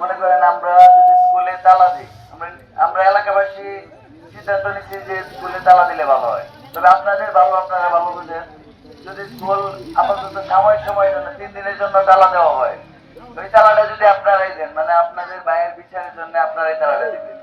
মনে করেন আমরা যদি স্কুলে তালা দিই, আমরা এলাকাবাসী সিদ্ধান্ত নিচ্ছি যে স্কুলে তালা দিলে ভালো হয়। তবে আপনাদের ভালো আপনারা ভালো বুঝেন, যদি স্কুল আপাতত সাময়িক সময়ের জন্য, তিন দিনের জন্য তালা দেওয়া হয় ওই তালাটা যদি আপনারাই দেন মানে আপনাদের ভাইয়ের বিচারের জন্য আপনারাই তালাটা দিবেন।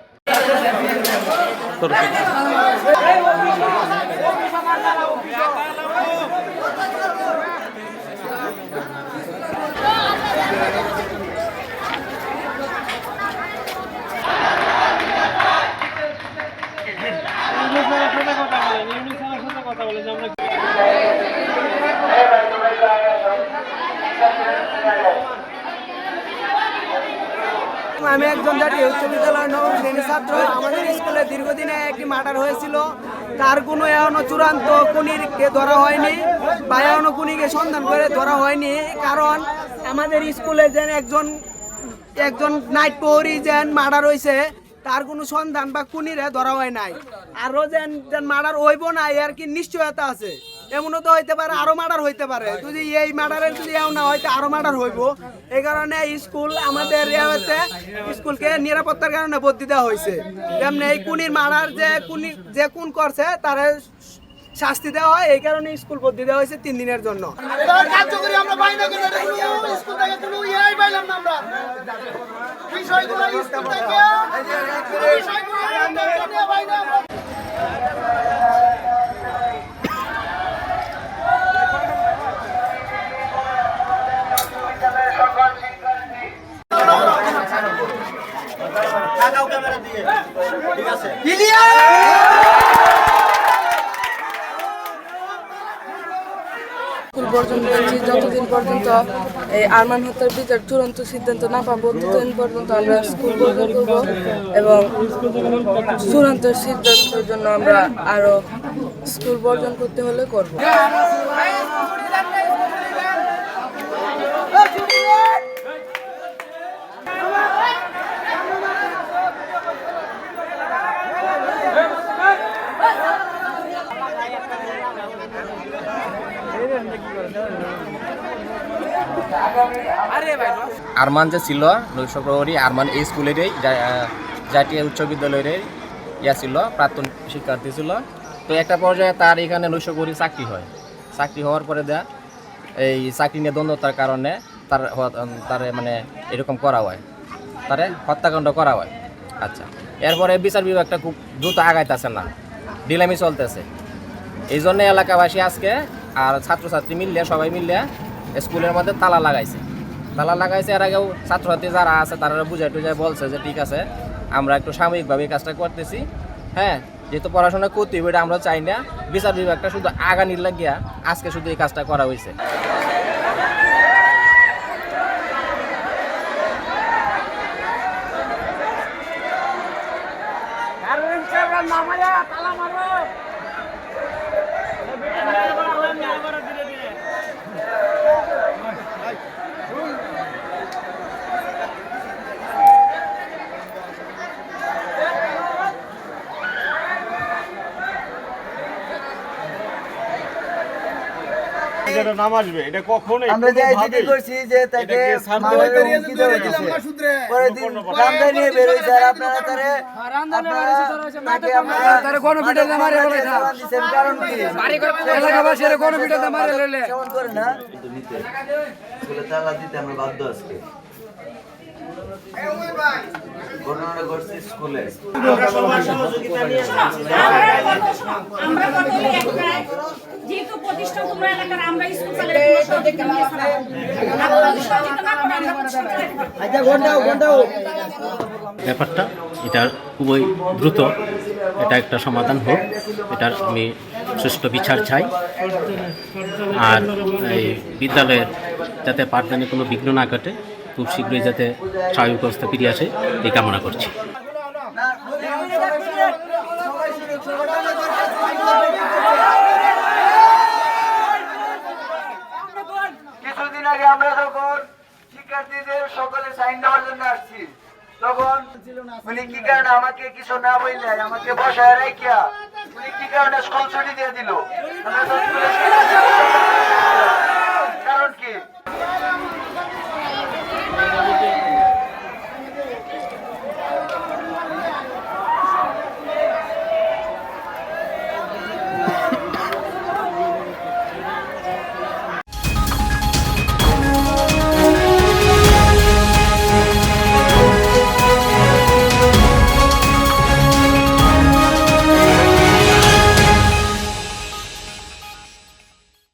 আমি একজন জাতীয় উচ্চ বিদ্যালয় নবম শ্রেণির ছাত্র। আমাদের স্কুলে দীর্ঘদিনে একটি মার্ডার হয়েছিল। তার কোনো এখনও চূড়ান্ত খুনিকে ধরা হয়নি বা এখনও খুনিকে সন্ধান করে ধরা হয়নি। কারণ আমাদের স্কুলে যেন একজন একজন নাইট প্রহরী যেন মার্ডার হয়েছে তার কোনো সন্ধান বা খুনিরে ধরা হয় নাই। আরও যেন যেন মার্ডার হইব না এর কি নিশ্চয়তা আছে। এমনও তো হইতে পারে, আরও মার্ডার হইতে পারে। যদি এই মার্ডারের যদি এও না হয়তো আরও মার্ডার হইব। এই কারণে স্কুল আমাদের ইয়াতে স্কুলকে নিরাপত্তার কারণে বদলি দেওয়া হয়েছে তেমনি এই কুনির মার্ডার যে কুনি, যে কোন করছে, তারে শাস্তি দেওয়া হয়। এই কারণে স্কুল বদলি দেওয়া হয়েছে তিন দিনের জন্য পাই না কিন্তু এটা কোনো স্কুল থেকে কোনো ইয়েই পাইলাম না আমরা বিষয়গুলো স্কুল থেকে কোনো বিষয়গুলো আমরা নিয়ে পাই না আমরা। সকল শিক্ষার্থী স্কুল বর্জন করেছি যতদিন পর্যন্ত এই আরমান হত্যার বিচার চূড়ান্ত সিদ্ধান্ত না পাবো, ততদিন পর্যন্ত আমরা স্কুল বর্জন করব এবং চূড়ান্ত সিদ্ধান্তের জন্য আমরা আরও স্কুল বর্জন করতে হলে করব। আরমান যে ছিল নৈশ প্রহরী আরমান এই স্কুলেরই জাতীয় উচ্চ বিদ্যালয়ের ইয়া ছিল প্রাক্তন শিক্ষার্থী ছিল। তো একটা পর্যায়ে তার এখানে নৈশ প্রহরী চাকরি হয়। চাকরি হওয়ার পরে দেয়া এই চাকরি নিয়ে দ্বন্দ্বতার কারণে তার তার মানে এরকম করা হয়। তারে হত্যাকাণ্ড করা হয়। আচ্ছা এরপরে বিচার বিভাগটা খুব দ্রুত আগাইতেছে না। ডিলামি চলতেছে। এই জন্য এলাকাবাসী আজকে আর ছাত্রছাত্রী মিললে, সবাই মিললে স্কুলের মধ্যে তালা লাগাইছে। তালা লাগাইছে, এর আগেও ছাত্রছাত্রী যারা আছে, তারা বুঝাই টুঝাই বলছে যে, ঠিক আছে, আমরা একটু সাময়িকভাবে কাজটা করতেছি। হ্যাঁ যেহেতু পড়াশোনা করতে হবে আমরা চাই না। বিচার বিভাগটা শুধু আগানির লাগিয়া আজকে শুধু এই কাজটা করা হয়েছে যেটা নাম আসবে এটা কখনো আমরা যে কোনোভাবেই করছি যে তাকে এটাকে ছাড় মামলায় দেওয়া বেরিয়ে হুমকি যেতে দেওয়া তারে। না। পরে দিন রামদা নিয়ে বের হয়েছে আর আপনারা তারে। আপনারা তাকে আপনারা চালান দিছেন, কারণ কি? সেমন করে না? স্কুলে তালা দিতে আমরা বাধ্য আজকে। ঘটনাটা ঘটছে স্কুলে। যেহেতু তোমরা এলাকার আমরা স্কুল না। ব্যাপারটা এটা খুবই দ্রুত এটা একটা সমাধান হোক। এটার আমি সুষ্ঠু বিচার চাই। আর এই বিদ্যালয়ের যাতে পাঠদানে কোনো বিঘ্ন না ঘটে খুব শীঘ্রই যাতে স্বাভাবিক অবস্থা ফিরে আসে, এই কামনা করছি। কিছুদিন আগে আমরা শিক্ষার্থীদের সকলে সাইন দেওয়ার জন্য আসছি, তখন আমাকে কিছু না বললে আমাকে বসায় রাখিয়া উনি কি কারণে স্কুল ছুটি দিয়ে দিল? আমরা